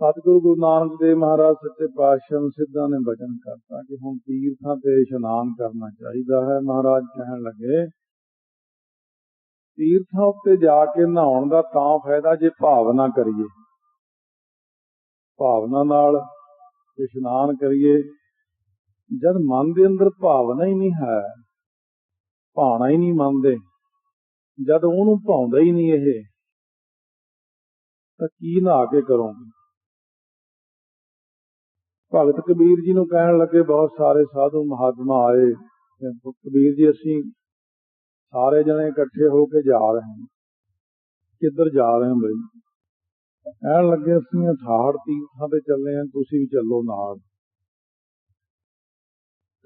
ਸਤਿਗੁਰੂ ਗੁਰੂ ਨਾਨਕ ਦੇਵ ਮਹਾਰਾਜ ਸੱਚੇ ਪਾਤਸ਼ਾਹ ਨੂੰ ਸਿੱਧਾਂ ਨੇ ਬਚਨ ਕਰਤਾ ਕਿ ਹੁਣ ਤੀਰਥਾਂ ਤੇ ਇਸ਼ਨਾਨ ਕਰਨਾ ਚਾਹੀਦਾ ਹੈ। ਮਹਾਰਾਜ ਕਹਿਣ ਲੱਗੇ, ਤੀਰਥਾਂ ਉੱਤੇ ਜਾ ਕੇ ਨਹਾਉਣ ਦਾ ਤਾਂ ਫਾਇਦਾ ਜੇ ਭਾਵਨਾ ਕਰੀਏ। ਭਾਵਨਾ ਨਾਲ ਇਸ਼ਨਾਨ ਕਰੀਏ। ਜਦ ਮਨ ਦੇ ਅੰਦਰ ਭਾਵਨਾ ਹੀ ਨਹੀਂ ਹੈ, ਭਾਣਾ ਹੀ ਨਹੀਂ ਮੰਨਦੇ, ਜਦ ਉਹਨੂੰ ਭਾਉਂਦਾ ਹੀ ਨਹੀਂ ਇਹ, ਤਾਂ ਕੀ ਨਹਾ ਕੇ ਕਰੋਗੇ? ਭਗਤ ਕਬੀਰ ਜੀ ਨੂੰ ਕਹਿਣ ਲੱਗੇ ਬਹੁਤ ਸਾਰੇ ਸਾਧੂ ਮਹਾਤਮਾ ਆਏ। ਕਬੀਰ ਜੀ, ਅਸੀਂ ਸਾਰੇ ਜਣੇ ਇਕੱਠੇ ਹੋ ਕੇ ਜਾ ਰਹੇ ਹਾਂ। ਕਿੱਧਰ ਜਾ ਰਹੇ ਹਾਂ ਬਈ? ਕਹਿਣ ਲੱਗੇ, ਅਸੀਂ 68 ਤੀਰਥਾਂ ਤੇ ਚੱਲੇ ਹਾਂ, ਤੁਸੀਂ ਵੀ ਚੱਲੋ ਨਾਲ।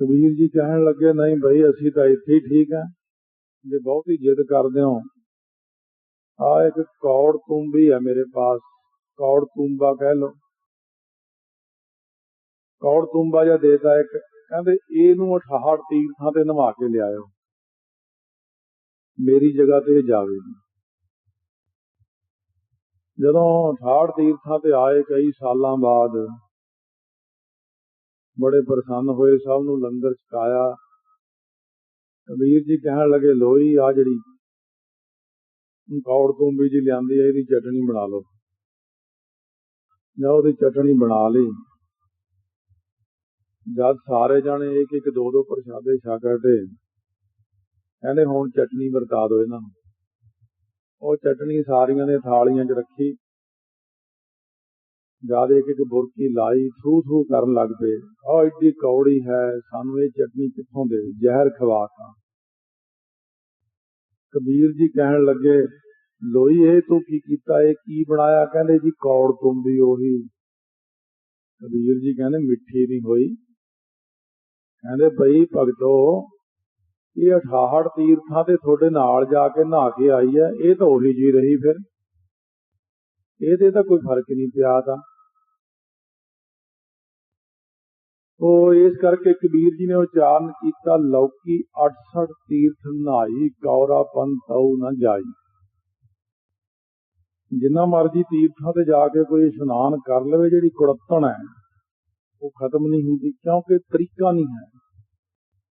ਕਬੀਰ ਜੀ ਕਹਿਣ ਲੱਗੇ, ਨਹੀਂ ਬਈ, ਅਸੀਂ ਤਾਂ ਇੱਥੇ ਹੀ ਠੀਕ ਆ ਜੇ ਬਹੁਤੀ ਜਿੱਦ ਕਰਦੇ ਹੋ ਆ ਇੱਕ ਕੌੜ ਤੁੰਬੀ ਹੈ ਮੇਰੇ ਪਾਸ। ਕੌੜ ਤੁੰਬਾ ਕਹਿ ਲੋ ਕੌੜ ਤੁੰਬਾ ਜਿਹਾ ਦੇਤਾ ਇੱਕ। ਕਹਿੰਦੇ ਇਹਨੂੰ 68 ਤੀਰਥਾਂ ਤੇ ਨਵਾ ਕੇ ਲਿਆਇਓ। ਮੇਰੀ ਜਗ੍ਹਾ ਤੇ ਜਾਵੇ ਜਦੋਂ 68 ਤੀਰਥਾਂ ਤੇ ਆਏ ਕਈ ਸਾਲਾਂ ਬਾਅਦ, ਬੜੇ ਪ੍ਰਸੰਨ ਹੋਏ, ਸਭ ਨੂੰ ਲੰਗਰ ਛਕਾਇਆ। ਕਬੀਰ ਜੀ ਕਹਿਣ ਲੱਗੇ, ਲੋਈ ਆ ਜਿਹੜੀ ਕੌੜ ਤੁੰਬੀ ਜੀ ਲਿਆਂਦੀ ਹੈ ਇਹਦੀ ਚਟਣੀ ਬਣਾ ਲਓ। ਜਾਂ ਉਹਦੀ ਚਟਣੀ ਬਣਾ ਲਈ। ਜਦ ਸਾਰੇ ਜਾਣੇ ਇੱਕ ਇੱਕ ਦੋ ਦੋ ਪ੍ਰਸ਼ਾਦੇ ਛਕ ਹਟੇ, ਕਹਿੰਦੇ ਹੁਣ ਚਟਨੀ ਵਰਤਾ ਦਿਓ ਇਹਨਾਂ ਨੂੰ। ਉਹ ਚਟਨੀ ਸਾਰੀਆਂ ਨੇ ਥਾਲੀਆਂ 'ਚ ਰੱਖੀ। ਜਦ ਇੱਕ ਇੱਕ ਬੁਰਕੀ ਲਾਈ, ਥੂ ਥੂ ਕਰਨ ਲੱਗ ਪਏ। ਆ ਏਡੀ ਕੌੜੀ ਹੈ, ਸਾਨੂੰ ਇਹ ਚਟਨੀ ਕਿੱਥੋਂ ਦੇ? ਜ਼ਹਿਰ ਖਵਾ ਤਾ। ਕਬੀਰ ਜੀ ਕਹਿਣ ਲੱਗੇ, ਲੋਈ, ਇਹ ਤੂੰ ਕੀ ਕੀਤਾ? ਇਹ ਕੀ ਬਣਾਇਆ? ਕਹਿੰਦੇ ਜੀ, ਕੌੜ ਤੁੰਬੀ ਉਹੀ। ਕਬੀਰ ਜੀ ਕਹਿੰਦੇ, ਮਿੱਠੀ ਨਹੀਂ ਹੋਈ। ਕਹਿੰਦੇ ਬਈ ਭਗਤੋ, ਇਹ 68 ਤੀਰਥਾਂ ਤੇ ਤੁਹਾਡੇ ਨਾਲ ਜਾ ਕੇ ਨਹਾ ਕੇ ਆਈ ਹੈ, ਇਹ ਤਾਂ ਉਹੀ ਜੀ ਰਹੀ ਫਿਰ। ਇਹਦੇ ਤਾਂ ਕੋਈ ਫ਼ਰਕ ਨਹੀਂ ਪਿਆ ਤਾਂ। ਉਹ ਇਸ ਕਰਕੇ ਕਬੀਰ ਜੀ ਨੇ ਉਚਾਰਨ ਕੀਤਾ, ਲੌਕੀ 68 ਤੀਰਥ ਨਹਾਈ ਕੌਰਾ ਪੰਤਉ ਨਾ ਜਾਈ। ਜਿੰਨਾ ਮਰਜ਼ੀ ਤੀਰਥਾਂ ਤੇ ਜਾ ਕੇ ਕੋਈ ਇਸ਼ਨਾਨ ਕਰ ਲਵੇ, ਜਿਹੜੀ ਕੁੜੱਤਣ ਹੈ ਉਹ ਖਤਮ ਨਹੀਂ ਹੁੰਦੀ, ਕਿਉਂਕਿ ਤਰੀਕਾ ਨਹੀਂ ਹੈ।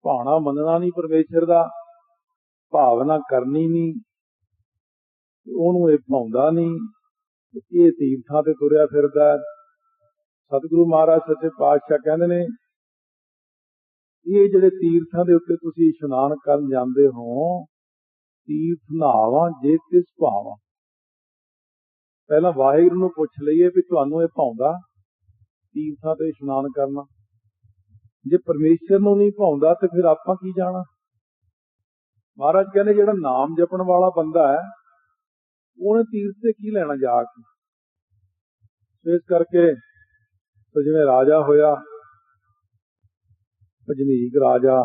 ਭਾਣਾ ਮੰਨਣਾ ਨਹੀਂ, ਪਰਮੇਸ਼ਰ ਦਾ ਭਾਵਨਾ ਕਰਨੀ ਨਹੀਂ, ਉਹਨੂੰ ਇਹ ਭਾਉਂਦਾ ਨਹੀਂ, ਇਹ ਤੀਰਥਾਂ ਤੇ ਤੁਰਿਆ ਫਿਰਦਾ ਸਤਿਗੁਰੂ ਮਹਾਰਾਜ, ਸੱਚੇ ਪਾਤਸ਼ਾਹ ਕਹਿੰਦੇ ਨੇ, ਇਹ ਜਿਹੜੇ ਤੀਰਥਾਂ ਦੇ ਉੱਤੇ ਤੁਸੀਂ ਇਸ਼ਨਾਨ ਕਰਨ ਜਾਂਦੇ ਹੋ, ਤੀਰਥ ਨਾਵਾਂ ਜੇ ਤਿਸ ਭਾਵਾਂ। ਪਹਿਲਾਂ ਵਾਹਿਗੁਰੂ ਨੂੰ ਪੁੱਛ ਲਈਏ ਵੀ ਤੁਹਾਨੂੰ ਇਹ ਭਾਉਂਦਾ ਤੀਰਥਾਂ ਤੇ ਇਸ਼ਨਾਨ ਕਰਨਾ। ਜੇ ਪਰਮੇਸ਼ਰ ਨੂੰ ਨਹੀਂ ਭਾਉਂਦਾ ਤੇ ਫਿਰ ਆਪਾਂ ਕੀ ਜਾਣਾ? ਮਹਾਰਾਜ ਕਹਿੰਦੇ ਜਿਹੜਾ ਨਾਮ ਜਪਣ ਵਾਲਾ ਬੰਦਾ ਹੈ, ਉਹਨੇ ਤੀਰਥ ਤੇ ਕੀ ਲੈਣਾ ਜਾ ਕੇ? ਇਸ ਕਰਕੇ ਜਿਵੇਂ ਰਾਜਾ ਹੋਇਆ, ਭਜਨੀਕ ਰਾਜਾ,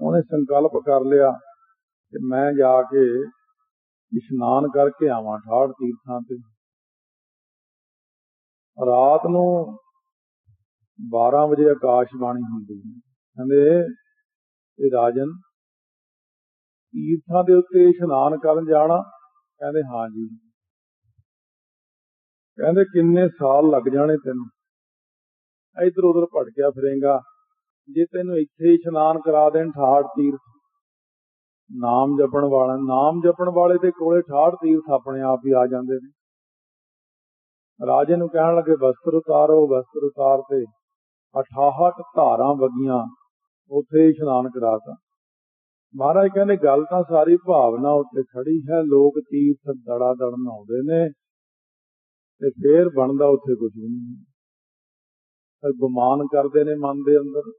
ਉਹਨੇ ਸੰਕਲਪ ਕਰ ਲਿਆ ਕਿ ਮੈਂ ਜਾ ਕੇ ਇਸ਼ਨਾਨ ਕਰਕੇ ਆਵਾਂ ਠਾੜ ਤੀਰਥਾਂ ਤੇ। ਰਾਤ ਨੂੰ 12 ਵਜੇ ਆਕਾਸ਼ ਬਾਣੀ ਹੁੰਦੀ ਹੈ। ਕਹਿੰਦੇ ਇਹ ਰਾਜਨ ਤੀਰਥਾਂ ਦੇ ਉੱਤੇ ਇਸ਼ਨਾਨ ਕਰਨ ਜਾਣਾ? ਕਹਿੰਦੇ ਹਾਂ ਜੀ। ਕਹਿੰਦੇ ਕਿੰਨੇ ਸਾਲ ਲੱਗ ਜਾਣੇ ਤੈਨੂੰ? ਇਧਰ ਉਧਰ ਭਟਕਿਆ ਫਿਰੇਗਾ। ਜੇ ਤੈਨੂੰ ਇੱਥੇ ਇਸ਼ਨਾਨ ਕਰਾ ਦੇਣ ਠਾੜ ਤੀਰਥ, ਨਾਮ ਜਪਣ ਵਾਲਾ, ਨਾਮ ਜਪਣ ਵਾਲੇ ਦੇ ਕੋਲੇ ਠਾੜ ਤੀਰਥ ਆਪਣੇ ਆਪ ਹੀ ਆ ਜਾਂਦੇ ਨੇ। ਰਾਜੇ ਨੂੰ ਕਹਿਣ ਲੱਗੇ, ਵਸਤਰ ਉਤਾਰੋ, ਵਸਤਰ ਉਤਾਰ ਤੇ 68 ਧਾਰਾਂ ਵਗੀਆਂ ਉੱਥੇ ਇਸ਼ਨਾਨ ਕਰਾਤਾ। ਮਹਾਰਾਜ ਕਹਿੰਦੇ, ਗੱਲ ਤਾਂ ਸਾਰੀ ਭਾਵਨਾ ਉੱਤੇ ਖੜੀ ਹੈ, ਲੋਕ ਤੀਰਥ ਦੜਾ ਦੜ ਨਹਾਉਂਦੇ ਨੇ ਤੇ ਫੇਰ ਬਣਦਾ ਉੱਥੇ ਕੁਝ ਵੀ ਨਹੀਂ। ਗੁਮਾਨ ਕਰਦੇ ਨੇ ਮਨ ਦੇ ਅੰਦਰ।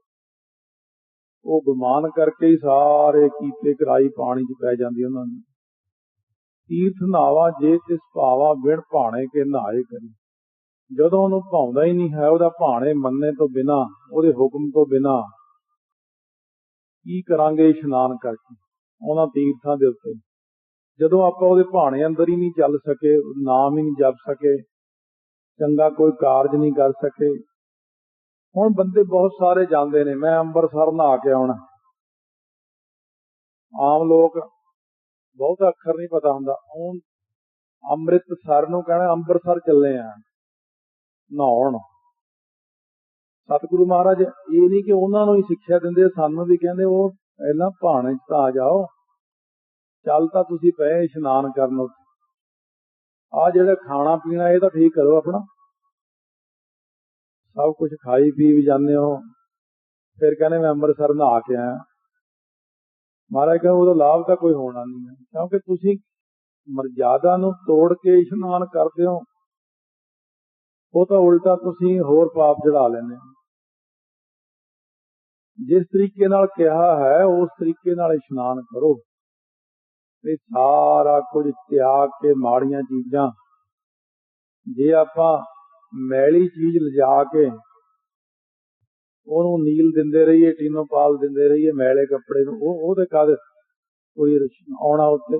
ਉਹ ਗੁਮਾਨ ਕਰਕੇ ਹੀ ਸਾਰੇ ਕੀਤੇ ਕਰਾਈ ਪਾਣੀ 'ਚ ਪੈ ਜਾਂਦੀ ਉਹਨਾਂ ਨੂੰ ਤੀਰਥ ਨਾਵਾ ਜੇ ਤਿਸ ਭਾਵਾ ਵਿਣ ਭਾਣੇ ਕੇ ਨਹਾਏ ਕਰੀ। ਜਦੋਂ ਉਹਨੂੰ ਭਾਉਂਦਾ ਹੀ ਨਹੀਂ ਹੈ, ਉਹਦਾ ਭਾਣੇ ਮੰਨੇ ਤੋਂ ਬਿਨਾ, ਉਹਦੇ ਹੁਕਮ ਤੋਂ ਬਿਨਾ, ਕੀ ਕਰਾਂਗੇ ਇਸ਼ਨਾਨ ਕਰਕੇ ਉਹਨਾਂ ਤੀਰਥਾਂ ਦੇ ਉੱਤੇ? ਜਦੋਂ ਆਪਾਂ ਉਹਦੇ ਭਾਣੇ ਅੰਦਰ ਹੀ ਨਹੀਂ ਚੱਲ ਸਕੇ, ਨਾਮ ਹੀ ਨਹੀਂ ਜਪ ਸਕੇ, ਚੰਗਾ ਕੋਈ ਕਾਰਜ ਨਹੀਂ ਕਰ ਸਕੇ, ਹੁਣ ਬੰਦੇ ਬਹੁਤ ਸਾਰੇ ਜਾਂਦੇ ਨੇ, ਮੈਂ ਅੰਮ੍ਰਿਤਸਰ ਨਹਾ ਕੇ ਆਉਣਾ। ਆਮ ਲੋਕ ਬਹੁਤ ਅੱਖਰ ਨਹੀਂ ਪਤਾ ਹੁੰਦਾ। ਉਹ ਅੰਮ੍ਰਿਤਸਰ ਨੂੰ ਕਹਿਣਾ, ਅੰਮ੍ਰਿਤਸਰ ਚੱਲੇ ਆ। ਨਹਾਉਣ। ਸਤਿਗੁਰੂ ਮਹਾਰਾਜ, ਇਹ ਨਹੀਂ ਕਿ ਉਹਨਾਂ ਨੂੰ ਹੀ ਸਿੱਖਿਆ ਦਿੰਦੇ, ਸਾਨੂੰ ਵੀ ਕਹਿੰਦੇ, ਉਹ ਪਹਿਲਾਂ ਭਾਣੇ ਚ ਤਾਂ ਆ ਜਾਓ। ਚੱਲ ਤਾਂ ਤੁਸੀਂ ਪਏ ਇਸ਼ਨਾਨ ਕਰਨ। ਆ ਜਿਹੜਾ ਖਾਣਾ ਪੀਣਾ, ਇਹ ਤਾਂ ਠੀਕ ਕਰੋ ਆਪਣਾ। ਸਭ ਕੁਝ ਖਾਈ ਪੀ ਵੀ ਜਾਂਦੇ ਹੋ। ਫਿਰ ਕਹਿੰਦੇ, ਮੈਂ ਅੰਮ੍ਰਿਤਸਰ ਨਹਾ ਕੇ ਆਇਆ। ਮਹਾਰਾਜ ਕਹਿੰਦੇ, ਉਹਦਾ ਲਾਭ ਤਾਂ ਕੋਈ ਹੋਣਾ ਨਹੀਂ ਹੈ। ਕਿਉਂਕਿ ਤੁਸੀਂ ਮਰਜ਼ਾਦਾ ਨੂੰ ਤੋੜ ਕੇ ਇਸ਼ਨਾਨ ਕਰਦੇ ਹੋ। ਉਹ ਤਾਂ ਉਲਟਾ ਤੁਸੀਂ ਹੋਰ ਪਾਪ ਚੜਾ ਲੈਂਦੇ ਹੋ। ਜਿਸ ਤਰੀਕੇ ਨਾਲ ਕਿਹਾ ਹੈ, ਉਸ ਤਰੀਕੇ ਨਾਲ ਇਸ਼ਨਾਨ ਕਰੋ। ਇਹ ਸਾਰਾ ਕੁਝ ਤਿਆਗ ਕੇ ਮਾੜੀਆਂ ਚੀਜ਼ਾਂ। ਜੇ ਆਪਾਂ ਮੈਲੀ ਚੀਜ਼ ਲਿਜਾ ਕੇ ਉਹਨੂੰ ਨੀਲ ਦਿੰਦੇ ਰਹੀਏ, ਟੀਨੋ ਪਾਲ ਦਿੰਦੇ ਰਹੀਏ, ਮੈਲੇ ਕੱਪੜੇ ਨੂੰ, ਉਹ, ਉਹਦੇ ਕਦ ਕੋਈ ਆਉਣਾ ਉੱਤੇ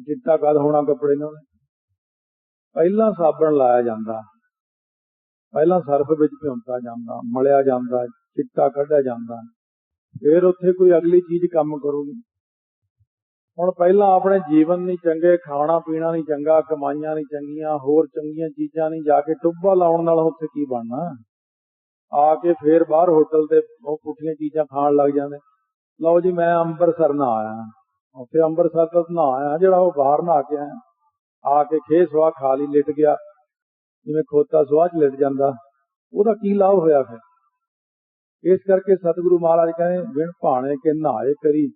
ਚਿੱਟਾ ਕਦ ਹੋਣਾ ਕੱਪੜੇ ਨੂੰ? ਪਹਿਲਾਂ ਸਾਬਣ ਲਾਇਆ ਜਾਂਦਾ। ਪਹਿਲਾਂ ਸਰਫ ਵਿੱਚ ਭਿਉਂਤਾ ਜਾਂਦਾ, ਮਲਿਆ ਜਾਂਦਾ, ਚਿੱਟਾ ਕੱਢਿਆ ਜਾਂਦਾ। ਫਿਰ ਉੱਥੇ ਕੋਈ ਅਗਲੀ ਚੀਜ਼ ਕੰਮ ਕਰੂਗੀ। ਹੁਣ ਪਹਿਲਾਂ ਆਪਣੇ ਜੀਵਨ ਨਹੀਂ ਚੰਗੇ, ਖਾਣਾ ਪੀਣਾ ਨਹੀਂ ਚੰਗਾ, ਕਮਾਈਆਂ ਨਹੀਂ ਚੰਗੀਆਂ, ਹੋਰ ਚੰਗੀਆਂ ਚੀਜ਼ਾਂ ਨਹੀਂ, ਜਾ ਕੇ ਟੁੱਬਾ ਲਾਉਣ ਨਾਲ ਉੱਥੇ ਕੀ ਬਣਨਾ? ਆ ਕੇ ਫੇਰ ਬਾਹਰ ਹੋਟਲ ਤੇ ਉਹ ਪੁੱਠੀਆਂ ਚੀਜ਼ਾਂ ਖਾਣ ਲੱਗ ਜਾਂਦੇ। ਲਓ ਜੀ, ਮੈਂ ਅੰਮ੍ਰਿਤਸਰ ਨਾ ਆਇਆ। ਉੱਥੇ ਅੰਮ੍ਰਿਤਸਰ ਤੋਂ ਨਾ ਆਇਆ, ਜਿਹੜਾ ਉਹ ਬਾਹਰ ਨਾ ਕੇ ਆਇਆ। ਆ ਕੇ ਖੇ ਸਵਾ ਖਾ ਲਈ, ਲਿਟ ਗਿਆ। ਜਿਵੇਂ ਖੋਤਾ ਸੁਆਹ ਚ ਲਿਟ ਜਾਂਦਾ, ਉਹਦਾ ਕੀ ਲਾਭ ਹੋਇਆ ਫਿਰ? ਇਸ ਕਰਕੇ ਸਤਿਗੁਰੂ ਮਹਾਰਾਜ ਕਹਿੰਦੇ, ਵਿਣ ਭਾਣੇ ਕੇ ਨਹਾਏ ਕਰੀ,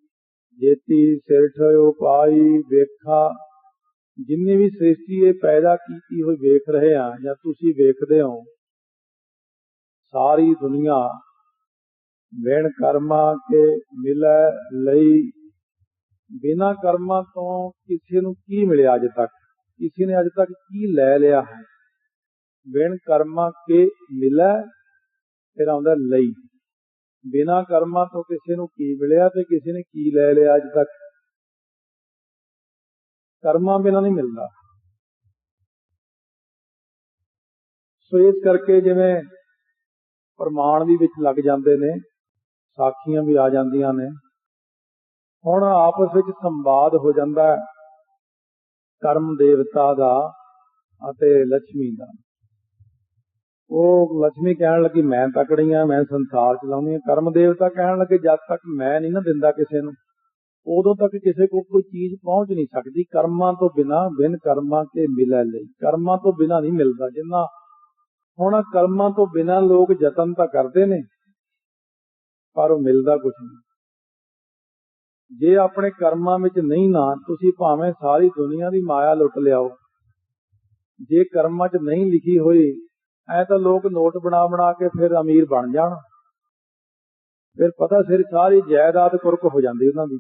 ਜੇਤੀ ਸਿਰ ਠਇਓ ਪਾਈ ਵੇਖਾ। ਜਿੰਨੀ ਵੀ ਸ੍ਰਿਸ਼ਟੀ ਇਹ ਪੈਦਾ ਕੀਤੀ ਹੋਈ ਵੇਖ ਰਹੇ ਆ ਜਾਂ ਤੁਸੀਂ ਵੇਖਦੇ ਹੋ, ਸਾਰੀ ਦੁਨੀਆ ਵਿਣ ਕਰਮਾਂ ਕੇ ਮਿਲੈ ਲਈ। ਬਿਨਾ ਕਰਮਾਂ ਤੋਂ ਕਿਸੇ ਨੂੰ ਕੀ ਮਿਲਿਆ ਅਜੇ ਤੱਕ? ਕਿਸੇ ਨੇ ਅਜੇ ਤੱਕ ਕੀ ਲੈ ਲਿਆ ਹੈ? ਬਿਨ ਕਰਮਾਂ ਕੇ ਮਿਲੈ, ਫਿਰ ਆਉਂਦਾ ਲਈ। ਬਿਨਾ ਕਰਮਾਂ ਤੋਂ ਕਿਸੇ ਨੂੰ ਕੀ ਮਿਲਿਆ ਤੇ ਕਿਸੇ ਨੇ ਕੀ ਲੈ ਲਿਆ ਅੱਜ ਤੱਕ? ਕਰਮਾਂ ਬਿਨਾਂ ਨਹੀਂ ਮਿਲਦਾ। ਸੋ ਇਸ ਕਰਕੇ ਜਿਵੇਂ ਪ੍ਰਮਾਣ ਵੀ ਵਿੱਚ ਲੱਗ ਜਾਂਦੇ ਨੇ, ਸਾਖੀਆਂ ਵੀ ਆ ਜਾਂਦੀਆਂ ਨੇ, ਹੁਣ ਆਪਸ ਵਿੱਚ ਸੰਵਾਦ ਹੋ ਜਾਂਦਾ ਹੈ ਕਰਮ ਦੇਵਤਾ ਦਾ ਅਤੇ ਲక్ష్ਮੀ ਦਾ। ਉਹ ਲక్ష్ਮੀ ਕਹਿਣ ਲੱਗੀ, ਮੈਂ ਤਕੜੀ ਆ, ਮੈਂ ਸੰਸਾਰ ਚਲਾਉਣੀ ਆ। ਕਰਮ ਦੇਵਤਾ ਕਹਿਣ ਲੱਗੇ, ਜਦ ਤੱਕ ਮੈਂ ਨਹੀਂ ਨਾ ਦਿੰਦਾ ਕਿਸੇ ਨੂੰ, ਉਦੋਂ ਤੱਕ ਕਿਸੇ ਕੋਲ ਕੋਈ ਚੀਜ਼ ਪਹੁੰਚ ਨਹੀਂ ਸਕਦੀ। ਕਰਮਾਂ ਤੋਂ ਬਿਨਾ ਬਿਨ ਕਰਮਾਂ ਕੇ ਮਿਲੈ ਲਈ। ਕਰਮਾਂ ਤੋਂ ਬਿਨਾ ਨਹੀਂ ਮਿਲਦਾ। ਜਿੰਨਾ ਹੁਣ ਕਰਮਾਂ ਤੋਂ ਬਿਨਾ ਲੋਕ ਯਤਨ ਤਾਂ ਕਰਦੇ ਨੇ, ਪਰ ਉਹ ਮਿਲਦਾ ਕੁਝ ਨਹੀਂ। ਜੇ ਆਪਣੇ ਕਰਮਾਂ ਵਿੱਚ ਨਹੀਂ ਨਾ, ਤੁਸੀਂ ਭਾਵੇਂ ਸਾਰੀ ਦੁਨੀਆ ਦੀ ਮਾਇਆ ਲੁੱਟ ਲਿਆਓ। ਜੇ ਕਰਮਾਂ 'ਚ ਨਹੀਂ ਲਿਖੀ ਹੋਈ ਐ ਤਾਂ ਲੋਕ ਨੋਟ ਬਣਾ ਬਣਾ ਕੇ ਫਿਰ ਅਮੀਰ ਬਣ ਜਾਣ। ਫਿਰ ਪਤਾ ਸਿਰ ਸਾਰੀ ਜਾਇਦਾਦ ਕੁਰਕ ਹੋ ਜਾਂਦੀ ਉਹਨਾਂ ਦੀ।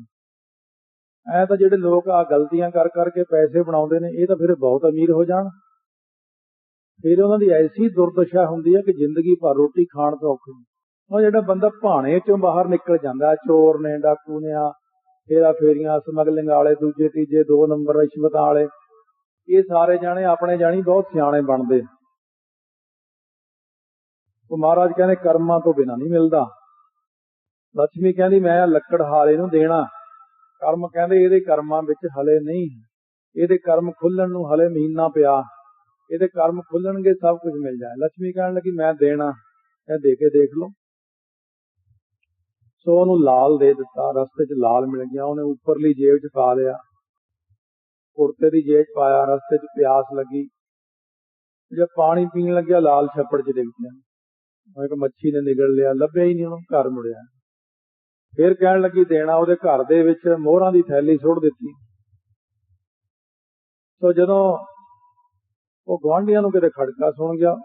ਐ ਤਾਂ ਜਿਹੜੇ ਲੋਕ ਆ ਗਲਤੀਆਂ ਕਰ ਕਰਕੇ ਪੈਸੇ ਬਣਾਉਂਦੇ ਨੇ, ਇਹ ਤਾਂ ਫਿਰ ਬਹੁਤ ਅਮੀਰ ਹੋ ਜਾਣ। ਫਿਰ ਉਹਨਾਂ ਦੀ ਐਸੀ ਦੁਰਦਸ਼ਾ ਹੁੰਦੀ ਹੈ ਕਿ ਜ਼ਿੰਦਗੀ ਭਰ ਰੋਟੀ ਖਾਣ ਤੋਂ ਔਖੀ। ਉਹ ਜਿਹੜਾ ਬੰਦਾ ਭਾਣੇ ਚੋਂ ਬਾਹਰ ਨਿਕਲ ਜਾਂਦਾ, ਚੋਰ ਨੇ, ਡਾਕੂ ਨੇ, ਆ ਫੇਰਾ ਫੇਰੀਆਂ, ਸਮਗਲਿੰਗ ਵਾਲੇ, ਦੂਜੇ, ਤੀਜੇ, ਦੋ ਨੰਬਰ, ਰਿਸ਼ਵਤਾਂ ਵਾਲੇ, ਇਹ ਸਾਰੇ ਜਾਣੇ ਆਪਣੇ ਜਾਣੀ ਬਹੁਤ ਸਿਆਣੇ ਬਣਦੇ। ਉਹ ਮਹਾਰਾਜ ਕਹਿੰਦੇ ਕਰਮਾਂ ਤੋਂ ਬਿਨਾ ਨਹੀਂ ਮਿਲਦਾ। ਲక్ష్ਮੀ ਕਹਿੰਦੀ, ਮੈਂ ਲੱਕੜ ਹਾਲੇ ਨੂੰ ਦੇਣਾ। ਕਰਮ ਕਹਿੰਦੇ, ਇਹਦੇ ਕਰਮਾਂ ਵਿੱਚ ਹਲੇ ਨਹੀਂ। ਇਹਦੇ ਕਰਮ ਖੁੱਲਣ ਨੂੰ ਹਲੇ ਮਹੀਨਾ ਪਿਆ। ਇਹਦੇ ਕਰਮ ਖੁੱਲਣਗੇ, ਸਭ ਕੁਝ ਮਿਲ ਜਾਏ। ਲక్ష్ਮੀ ਕਹਿਣ ਲੱਗੀ, ਮੈਂ ਦੇਣਾ। ਇਹ ਦੇ ਕੇ ਦੇਖ ਲਓ। ਸੋ ਉਹਨੂੰ ਲਾਲ ਦੇ ਦਿੱਤਾ। ਰਸਤੇ 'ਚ ਲਾਲ ਮਿਲ ਗਿਆ। ਉਹਨੇ ਉੱਪਰਲੀ ਜੇਬ 'ਚ ਪਾ ਲਿਆ। ਕੁਰਤੇ ਦੀ ਜੇਬ 'ਚ ਪਾਇਆ। ਰਸਤੇ 'ਚ ਪਿਆਸ ਲੱਗੀ। ਜਦ ਪਾਣੀ ਪੀਣ ਲੱਗਿਆ, ਲਾਲ ਛੱਪੜ 'ਚ ਡਿੱਗ ਗਿਆ ਉਹ ਇੱਕ ਮੱਛੀ ਨੇ ਨਿਗਲ ਲਿਆ, ਲੱਭਿਆ ਹੀ ਨਹੀਂ ਉਹਨੂੰ, ਘਰ ਮੁੜਿਆ। ਫਿਰ ਕਹਿਣ ਲੱਗੀ, ਦੇਣਾ ਉਹਦੇ ਘਰ ਦੇ ਵਿੱਚ ਮੋਹਰਾਂ ਦੀ ਥੈਲੀ ਸੁੱਟ ਦਿੱਤੀ। ਸੋ ਜਦੋਂ ਉਹ ਗਵਾਂਢੀਆਂ ਨੂੰ ਕਿਤੇ ਖੜਕਾ ਸੁਣ ਗਿਆ,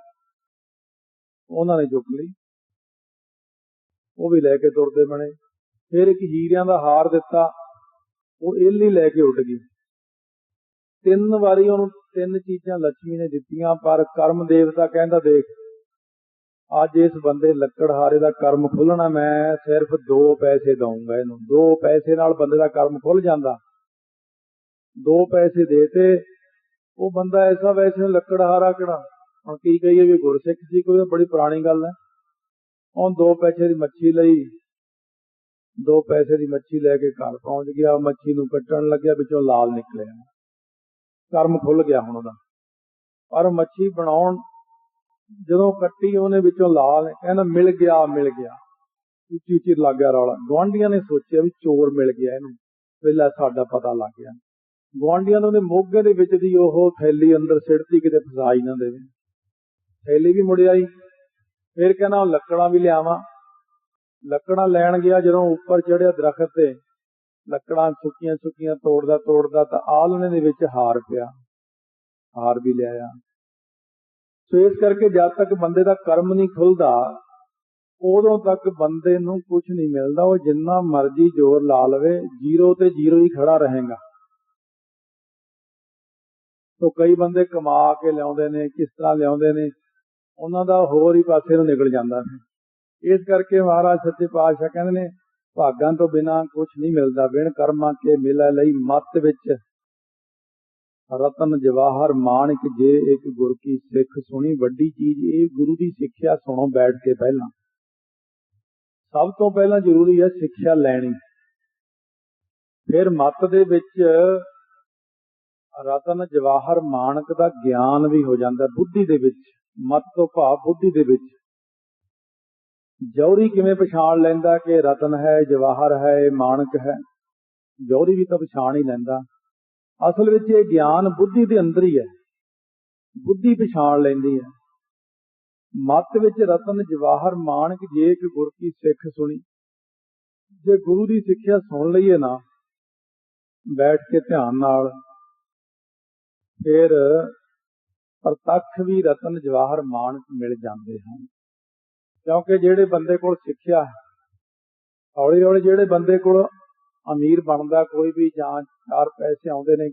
ਉਹਨਾਂ ਨੇ ਚੁੱਕ ਲਈ। ਉਹ ਵੀ ਲੈ ਕੇ ਤੁਰਦੇ ਬਣੇ। ਫਿਰ ਇੱਕ ਹੀਰਿਆਂ ਦਾ ਹਾਰ ਦਿੱਤਾ। ਉਹ ਇਲੀ ਲੈ ਕੇ ਉੱਡ ਗਈ। ਤਿੰਨ ਵਾਰੀ ਉਹਨੂੰ ਤਿੰਨ ਚੀਜ਼ਾਂ ਲక్ష్ਮੀ ਨੇ ਦਿੱਤੀਆਂ, ਪਰ ਕਰਮ ਦੇਵਤਾ ਕਹਿੰਦਾ, ਦੇਖ ਅੱਜ ਇਸ ਬੰਦੇ ਲੱਕੜਹਾਰੇ ਦਾ ਕਰਮ ਖੁੱਲਣਾ, ਮੈਂ ਸਿਰਫ 2 ਪੈਸੇ ਦਊਂਗਾ ਇਹਨੂੰ। 2 ਪੈਸੇ ਨਾਲ ਬੰਦੇ ਦਾ ਕਰਮ ਖੁੱਲ ਜਾਂਦਾ। 2 ਪੈਸੇ ਦੇਤੇ ਉਹ ਬੰਦਾ ਐਸਾ ਵੈਸੇ ਲੱਕੜਹਾਰਾ ਕਿਹੜਾ? ਹੁਣ ਕੀ ਕਹੀਏ ਵੀ ਗੁਰਸਿੱਖ ਸੀ, ਕੋਈ ਬੜੀ ਪੁਰਾਣੀ ਗੱਲ ਹੈ। ਉਹ 2 ਪੈਸੇ ਦੀ ਮੱਛੀ ਲਈ। 2 ਪੈਸੇ ਦੀ ਮੱਛੀ ਲੈ ਕੇ ਘਰ ਪਹੁੰਚ ਗਿਆ ਮੱਛੀ ਨੂੰ ਕੱਟਣ ਲੱਗਿਆ, ਵਿੱਚੋਂ ਲਾਲ ਨਿਕਲਿਆ। ਕਰਮ ਖੁੱਲ ਗਿਆ ਹੁਣ ਉਹਦਾ। ਪਰ ਮੱਛੀ ਬਣਾਉਣ ਜਦੋਂ ਕੱਟੀ ਉਹਨੇ ਵਿੱਚੋਂ ਲਾਲ, ਕਹਿੰਦਾ ਮਿਲ ਗਿਆ ਮਿਲ ਗਿਆ। ਉੱਚੀ ਉੱਚੀ ਲੱਗ ਗਿਆ ਰੌਲਾ। ਗਵਾਂਢੀਆਂ ਨੇ ਸੋਚਿਆ ਵੀ ਚੋਰ ਮਿਲ ਗਿਆ ਇਹਨੂੰ। ਪਹਿਲਾਂ ਸਾਡਾ ਪਤਾ ਲੱਗ ਗਿਆ। ਗਵਾਂਢੀਆਂ ਨੇ ਉਹਦੇ ਮੋਗੇ ਦੇ ਵਿੱਚ ਦੀ ਉਹ ਥੈਲੀ ਅੰਦਰ ਸਿੜਤੀ ਕਿਤੇ ਫਸਾਈ ਨਾ ਦੇਵੇ। ਥੈਲੀ ਵੀ ਮੁੜ ਆਈ। ਫਿਰ ਕਹਿੰਦਾ ਲੱਕੜਾਂ ਵੀ ਲਿਆਵਾਂ। ਲੱਕੜਾਂ ਲੈਣ ਗਿਆ ਜਦੋਂ ਉੱਪਰ ਚੜਿਆ ਦਰਖਤ ਤੇ। ਲੱਕੜਾਂ ਸੁੱਕੀਆਂ ਸੁੱਕੀਆਂ ਤੋੜਦਾ ਤੋੜਦਾ ਤਾਂ ਆਲਣੇ ਦੇ ਵਿੱਚ ਹਾਰ ਪਿਆ। ਹਾਰ ਵੀ ਲਿਆਇਆ। ਸੋ ਇਸ ਕਰਕੇ ਜਦ ਤੱਕ ਬੰਦੇ ਦਾ ਕਰਮ ਨਹੀਂ ਖੁੱਲਦਾ, ਉਦੋਂ ਤੱਕ ਬੰਦੇ ਨੂੰ ਕੁਝ ਨਹੀਂ ਮਿਲਦਾ। ਉਹ ਜਿੰਨਾ ਮਰਜ਼ੀ ਜ਼ੋਰ ਲਾ ਲਵੇ, ਜ਼ੀਰੋ ਤੇ ਜ਼ੀਰੋ ਹੀ ਖੜਾ ਰਹੇਗਾ। ਤੋ ਕਈ ਬੰਦੇ ਕਮਾ ਕੇ ਲਿਆਉਂਦੇ ਨੇ, ਕਿਸ ਤਰ੍ਹਾਂ ਲਿਆਉਂਦੇ ਨੇ, ਉਹਨਾਂ ਦਾ ਹੋਰ ਹੀ ਪਾਸੇ ਨੂੰ ਨਿਕਲ ਜਾਂਦਾ ਹੈ ਇਸ ਕਰਕੇ ਮਹਾਰਾਜ ਸੱਚੇ ਪਾਤਸ਼ਾਹ ਕਹਿੰਦੇ ਨੇ, ਭਾਗਾਂ ਤੋਂ ਬਿਨਾ ਕੁਝ ਨਹੀਂ ਮਿਲਦਾ। ਬਿਨ ਕਰਮਾਂ ਕੇ ਮਿਲੈ ਲਈ ਮਤ ਵਿੱਚ ਰਤਨ ਜਵਾਹਰ ਮਾਨਕ ਜੇ ਇੱਕ ਗੁਰ ਕੀ ਸਿੱਖ ਸੁਣੀ, ਵੱਡੀ ਚੀਜ਼ ਇਹ ਗੁਰੂ ਦੀ ਸਿੱਖਿਆ ਸੁਣੋ ਬੈਠ ਕੇ ਪਹਿਲਾਂ। ਸਭ ਤੋਂ ਪਹਿਲਾਂ ਜ਼ਰੂਰੀ ਹੈ ਸਿੱਖਿਆ ਲੈਣੀ। ਫਿਰ ਮਤ ਦੇ ਵਿੱਚ ਰਤਨ ਜਵਾਹਰ ਮਾਨਕ ਦਾ ਗਿਆਨ ਵੀ ਹੋ ਜਾਂਦਾ ਬੁੱਧੀ ਦੇ ਵਿੱਚ, ਮਤ ਤੋਂ ਭਾਵ ਬੁੱਧੀ ਦੇ ਵਿੱਚ। ਜੌਹਰੀ ਕਿਵੇਂ ਪਛਾਣ ਲੈਂਦਾ ਕਿ ਰਤਨ ਹੈ, ਜਵਾਹਰ ਹੈ ਮਾਨਕ ਹੈ? ਜੌਹਰੀ ਵੀ ਤਾਂ ਪਛਾਣ ਹੀ ਲੈਂਦਾ। ਅਸਲ ਵਿੱਚ ਇਹ ਗਿਆਨ ਬੁੱਧੀ ਦੇ ਅੰਦਰ ਹੀ ਹੈ। ਬੁੱਧੀ ਪਛਾਣ ਲੈਂਦੀ ਹੈ। ਮਤ ਵਿੱਚ ਰਤਨ ਜਵਾਹਰ ਮਾਨਕ ਜੇ ਕਿ ਗੁਰ ਕੀ ਸਿੱਖ ਸੁਣੀ। ਜੇ ਗੁਰੂ ਦੀ ਸਿੱਖਿਆ ਸੁਣ ਲਈਏ ਨਾ, ਬੈਠ ਕੇ ਧਿਆਨ ਨਾਲ, ਫਿਰ ਪ੍ਰਤੱਖ ਵੀ ਰਤਨ ਜਵਾਹਰ ਮਾਨਕ ਮਿਲ ਜਾਂਦੇ ਹਨ। ਕਿਉਂਕਿ ਜਿਹੜੇ ਬੰਦੇ ਕੋਲ ਸਿੱਖਿਆ ਹੈ ਹੌਲੀ ਹੌਲੀ ਜਿਹੜੇ ਬੰਦੇ ਕੋਲ ਅਮੀਰ ਬਣਦਾ, ਕੋਈ ਵੀ ਜਾਂ ਚਾਰ ਪੈਸੇ ਆਉਂਦੇ ਨੇ।